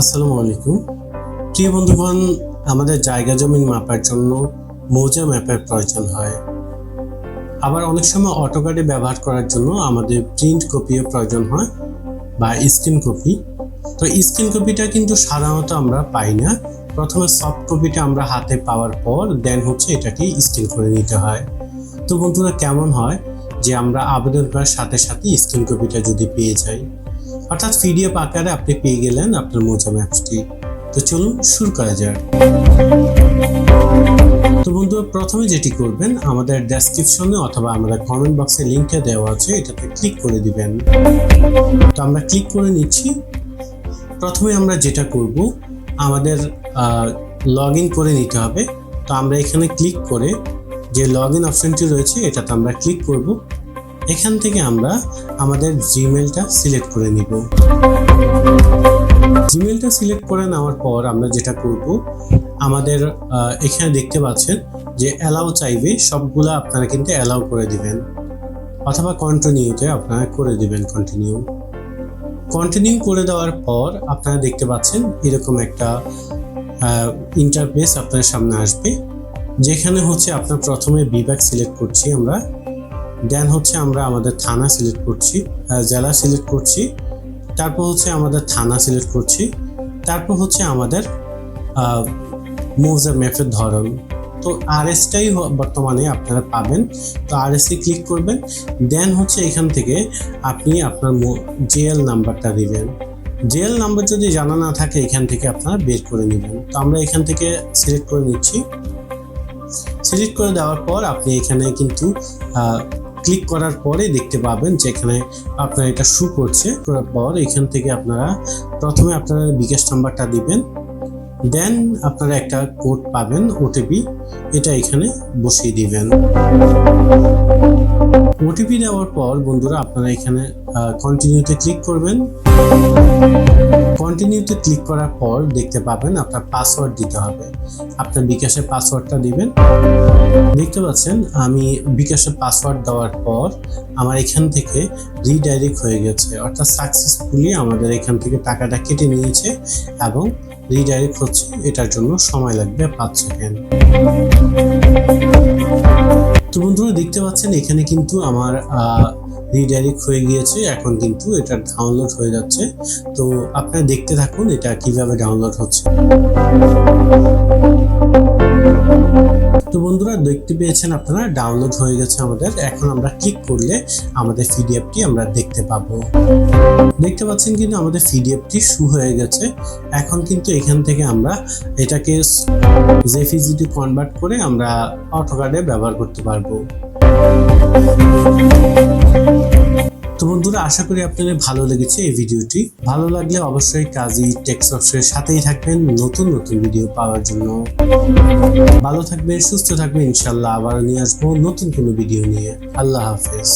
আসসালামু আলাইকুম। প্রিয় বন্ধুগণ, আমাদের জায়গা জমিন মাপার জন্য মৌজা ম্যাপের প্রয়োজন হয়। আবার অনেক সময় অটোকাডে ব্যবহার করার জন্য আমাদের প্রিন্ট কপিও প্রয়োজন হয় বা স্ক্রিন কপি। তো স্ক্রিন কপিটা কিন্তু সাধারণত আমরা পাই না। প্রথমে সফট কপিটা আমরা হাতে পাওয়ার পর, দেন হচ্ছে এটাকে স্ক্রিন করে নিতে হয়। তো বন্ধুরা, কেমন হয় যে আমরা আবেদন করার সাথে সাথে স্ক্রিন কপিটা যদি পেয়ে যাই? অর্থাৎ পিডিএফ আকারে আপনি পেয়ে গেলেন আপনার মোজা ম্যাপসটি। তো চলুন শুরু করা যাক। তো বন্ধু, প্রথমে যেটি করবেন, আমাদের ডেসক্রিপশনে অথবা আমাদের কমেন্ট বক্সে লিঙ্কটা দেওয়া আছে, এটাতে ক্লিক করে দিবেন। তো আমরা ক্লিক করে নিচ্ছি। প্রথমে আমরা যেটা করব, আমাদের লগ ইন করে নিতে হবে। তো আমরা এখানে ক্লিক করে যে লগ ইন অপশনটি রয়েছে, এটাতে আমরা ক্লিক করব। এখান থেকে আমরা আমাদের জিমেলটা সিলেক্ট করে নিব। জিমেলটা সিলেক্ট করে নেওয়ার পর আমরা যেটা করব, আমাদের এখানে দেখতে পাচ্ছেন যে অ্যালাউ চাইবে, সবগুলো আপনারা কিন্তু অ্যালাউ করে দিবেন। অথবা কন্টিনিউতে আপনারা করে দিবেন কন্টিনিউ কন্টিনিউ করে দেওয়ার পর আপনারা দেখতে পাচ্ছেন এরকম একটা ইন্টারফেস আপনার সামনে আসবে। যেখানে হচ্ছে আপনার প্রথমে বিভাগ সিলেক্ট করছি আমরা। দেন হচ্ছে আমরা আমাদের থানা সিলেক্ট করছি জেলা সিলেক্ট করছি, তারপর হচ্ছে আমাদের থানা সিলেক্ট করছি, তারপর হচ্ছে আমাদের মৌজা ম্যাপের ধরন। তো আর এসটাই বর্তমানে আপনারা পাবেন। তো আর এসে ক্লিক করবেন দেন হচ্ছে এখান থেকে আপনি আপনার জেএল নাম্বারটা দিবেন। জেএল নাম্বার যদি জানা না থাকে, এখান থেকে আপনারা বের করে নেবেন। তো আমরা এখান থেকে সিলেক্ট করে নিচ্ছি। সিলেক্ট করে দেওয়ার পর আপনি এখানে কিন্তু ক্লিক করার পরে দেখতে পাবেন যে এখানে আপনার এটা শু করছে। করার পর এখান থেকে আপনারা প্রথমে আপনারা বিকাশ নাম্বারটা দিবেন। দেন আপনারা একটা কোড পাবেন ওটিপি এটা এখানে বসিয়ে দিবেন। ওটিপি দেওয়ার পর বন্ধুরা আপনারা এখানে কন্টিনিউতে ক্লিক করবেন। কন্টিনিউতে ক্লিক করার পর দেখতে পাবেন আপনার পাসওয়ার্ড দিতে হবে। আপনার বিকাশের পাসওয়ার্ডটা দিবেন। দেখতে পাচ্ছেন, আমি বিকাশের পাসওয়ার্ড দেওয়ার পর আমার এখান থেকে রিডাইরেক্ট হয়ে গেছে। অর্থাৎ সাকসেসফুলি আমাদের এখান থেকে টাকাটা কেটে নিয়েছে এবং রিডাইরেক্ট হচ্ছে। এটার জন্য সময় লাগবে পাঁচ সেকেন্ড তো বন্ধুরা দেখতে পাচ্ছেন, এখানে কিন্তু আমার রিডাইরেক্ট হয়ে গিয়েছে। এখন কিন্তু এটা ডাউনলোড হয়ে যাচ্ছে। তো আপনারা দেখতে থাকুন এটা কীভাবে ডাউনলোড হচ্ছে। তো বন্ধুরা দেখতে পেয়েছেন আপনারা ডাউনলোড হয়ে গেছে আমাদের। এখন আমরা ক্লিক করলে আমাদের পিডিএফটি আমরা দেখতে পাবো। দেখতে পাচ্ছেন কিন্তু আমাদের পিডিএফটি শু হয়ে গেছে। এখন কিন্তু এখান থেকে আমরা এটাকে জেফিজিটি কনভার্ট করে আমরা অটোকার্ডে ব্যবহার করতে পারব। তো বন্ধুরা, আশা করি আপনাদের ভালো লেগেছে এই ভিডিওটি। ভালো লাগলে অবশ্যই কাজী টেক্স অপসের সাথেই থাকবেন নতুন নতুন ভিডিও পাওয়ার জন্য। ভালো থাকবেন, সুস্থ থাকবেন ইনশাল্লাহ আবার নিয়ে আসব নতুন কোনো ভিডিও নিয়ে। আল্লাহ হাফেজ।